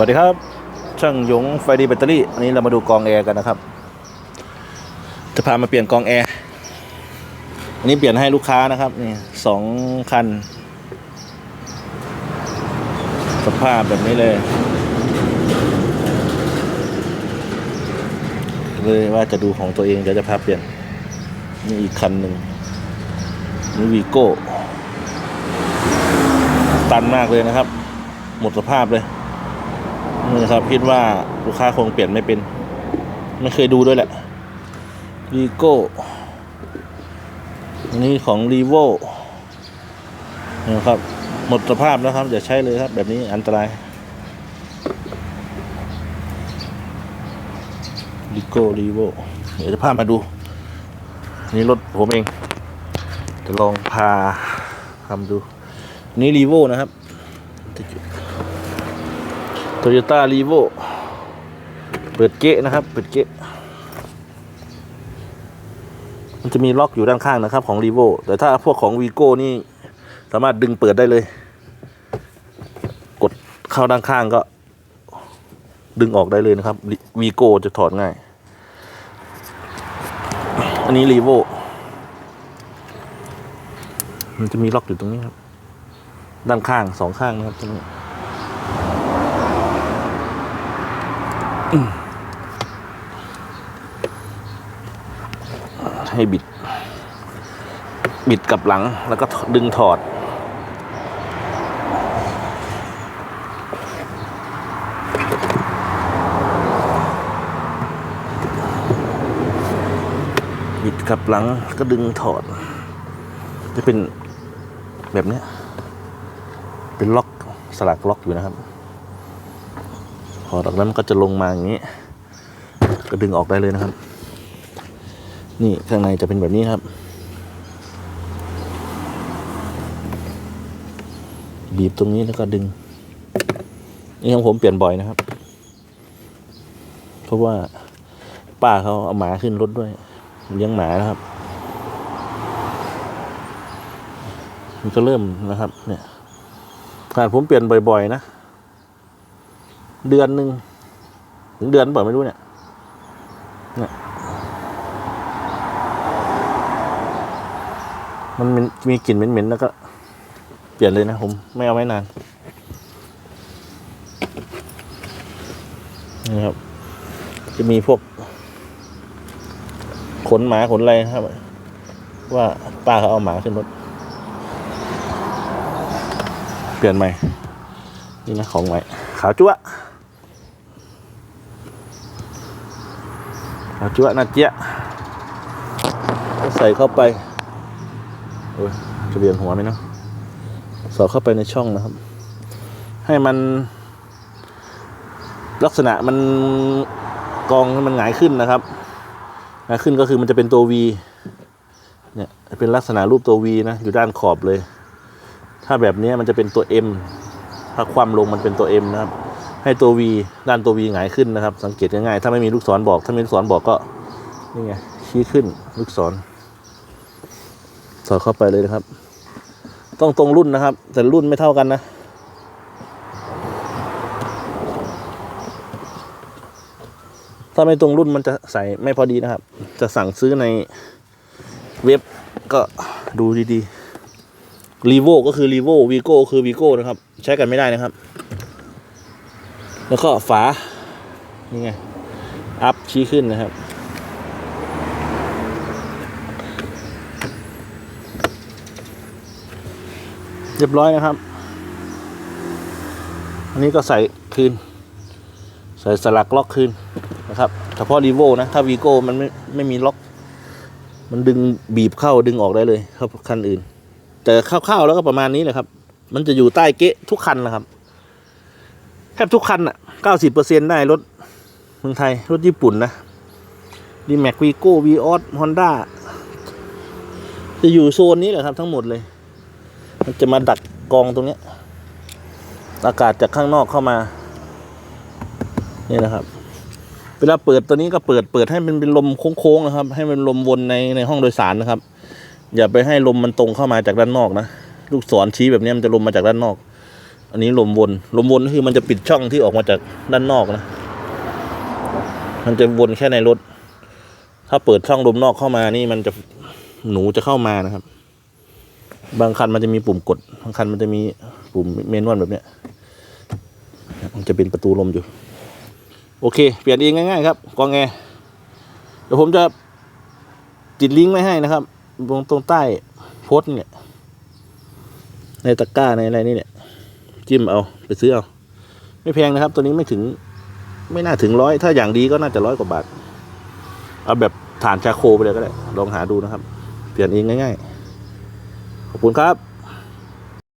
สวัสดีครับ ช่างหยงไฟดีแบตเตอรี่อันนี้เรามาดูกองแอร์กันนะครับ จะพามาเปลี่ยนกองแอร์อันนี้เปลี่ยนให้ลูกค้านะครับนี่สองคัน สภาพแบบนี้เลยเลยว่าจะดูของตัวเองเดี๋ยวจะพาเปลี่ยนนี่อีกคันหนึ่งนี่วีโก้ตันมากเลยนะครับ หมดสภาพเลย นี่ครับคิดว่าลูกค้าคงเปลี่ยนไม่เป็น ไม่เคยดูด้วยแหละวีโก้นนี้ของรีโวนะครับ หมดสภาพแล้วครับ อย่าใช้เลยครับ แบบนี้อันตรายรีโก้รีโวเดี๋ยวจะพามาดู นี่รถผมเอง จะลองพาทำดูนนี่รีโวนะครับ โตโยต้ารีโวเปิดเกะนะครับ เปิดเกะมันจะมีล็อกอยู่ด้านข้างนะครับของรีโวแต่ถ้าพวกของวีโก้นี่ สามารถดึงเปิดได้เลย กดเข้าด้านข้างก็ ดึงออกได้เลยนะครับวีโก้จะถอดง่าย อันนี้รีโวมันจะมีล็อกอยู่ตรงนี้ครับ ด้านข้างสองข้างนะครับตรงนี้ ให้บิด บิดกับหลังแล้วก็ดึงถอด บิดกับหลังก็ดึงถอด จะเป็นแบบเนี้ยเป็นล็อกสลักล็อกอยู่นะครับ พอจากนั้นมันก็จะลงมาอย่างนี้ ก็ดึงออกได้เลยนะครับ นี่ข้างในจะเป็นแบบนี้ครับ บีบตรงนี้แล้วก็ดึง นี่ของผมเปลี่ยนบ่อยนะครับ เพราะว่าป้าเขาเอาหมาขึ้นรถด้วยเลี้ยงหมานะครับ มันก็เริ่มนะครับ เนี่ยขนาดผมเปลี่ยนบ่อย ๆ นะ เดือนหนึ่งถึงเดือนเปล่าไม่รู้เนี่ยเนี่ยมันมีกลิ่นเหม็นๆแล้วก็ เปลี่ยนเลยนะผมไม่เอาไว้นานนี่ครับ จะมีพวก ขนหมาขนอะไรนะครับ ว่าป้าเขาเอาหมาขึ้นรถเปลี่ยนใหม่ นี่นะของใหม่ขาวจั๊วะ ขาวจั๊วะนะเจี๊ยะใส่เข้าไปโอ้ยจะเบียนหัวไหมเนาะสอดเข้าไปในช่องนะครับ ให้มัน ลักษณะมันกองมันหงายขึ้นนะครับหงายขึ้นก็คือมันจะเป็นตัว V เนี่ยเป็นลักษณะรูปตัว V นะ อยู่ด้านขอบเลย ถ้าแบบนี้มันจะเป็นตัว M ถ้าความลงมันเป็นตัว M นะครับ ให้ตัว V ด้านตัว V หงายขึ้นนะครับ สังเกตง่ายๆถ้าไม่มีลูกศรบอก ถ้ามีลูกศรบอกก็นี่ไงชี้ขึ้นลูกศร สอดเข้าไปเลยนะครับ ต้องตรงรุ่นนะครับ แต่รุ่นไม่เท่ากันนะถ้าไม่ตรงรุ่นมันจะใส่ไม่พอดีนะครับ จะสั่งซื้อในเว็บก็ดูดีๆรีโวก็คือรีโววีโก้คือวีโก้นะครับ ใช้กันไม่ได้นะครับ แล้วก็ฝา นี่ไง อัพชี้ขึ้นนะครับ เรียบร้อยนะครับ อันนี้ก็ใส่คืน ใส่สลักล็อกคืนนะครับเฉพาะรีโวนะ ถ้าวีโก้มันไม่ไม่มีล็อก มันดึงบีบเข้าดึงออกได้เลยครับคันอื่น แต่คร่าวๆแล้วก็ประมาณนี้แหละครับ มันจะอยู่ใต้เก๊ะทุกคันนะครับแทบทุกคันอะ เก้าสิบเปอร์เซ็นได้รถเมืองไทย รถญี่ปุ่นนะดีแม็กวีโก้วีออสฮอนด้าจะอยู่โซนนี้แหละครับทั้งหมดเลย มันจะมาดักกองตรงนี้ อากาศจากข้างนอกเข้ามา นี่นะครับ เวลาเปิดตัวนี้ก็เปิดเปิดให้มันเป็นลมโค้งๆนะครับ ให้มันลมวนในในห้องโดยสารนะครับ อย่าไปให้ลมมันตรงเข้ามาจากด้านนอกนะ ลูกศรชี้แบบนี้มันจะลมมาจากด้านนอก อันนี้ลมวน ลมวนคือมันจะปิดช่องที่ออกมาจากด้านนอกนะ มันจะวนแค่ในรถ ถ้าเปิดช่องลมนอกเข้ามานี่มันจะหนูจะเข้ามานะครับ บางคันมันจะมีปุ่มกด บางคันมันจะมีปุ่มเมนวลแบบเนี้ย มันจะเป็นประตูลมอยู่ โอเค เปลี่ยนเองง่ายๆครับกองแงเดี๋ยวผมจะติดลิงก์ไว้ให้นะครับตรงตรงใต้โพสต์เนี่ย ในตะกร้าในอะไรนี่เนี่ย จิ้มเอาไปซื้อเอา ไม่แพงนะครับ ตัวนี้ไม่ถึง ไม่น่าถึงร้อยถ้าอย่างดีก็น่าจะร้อยกว่าบาท เอาแบบฐานชาโคไปเลยก็ได้ ลองหาดูนะครับ เปลี่ยนเองง่ายๆ ขอบคุณครับ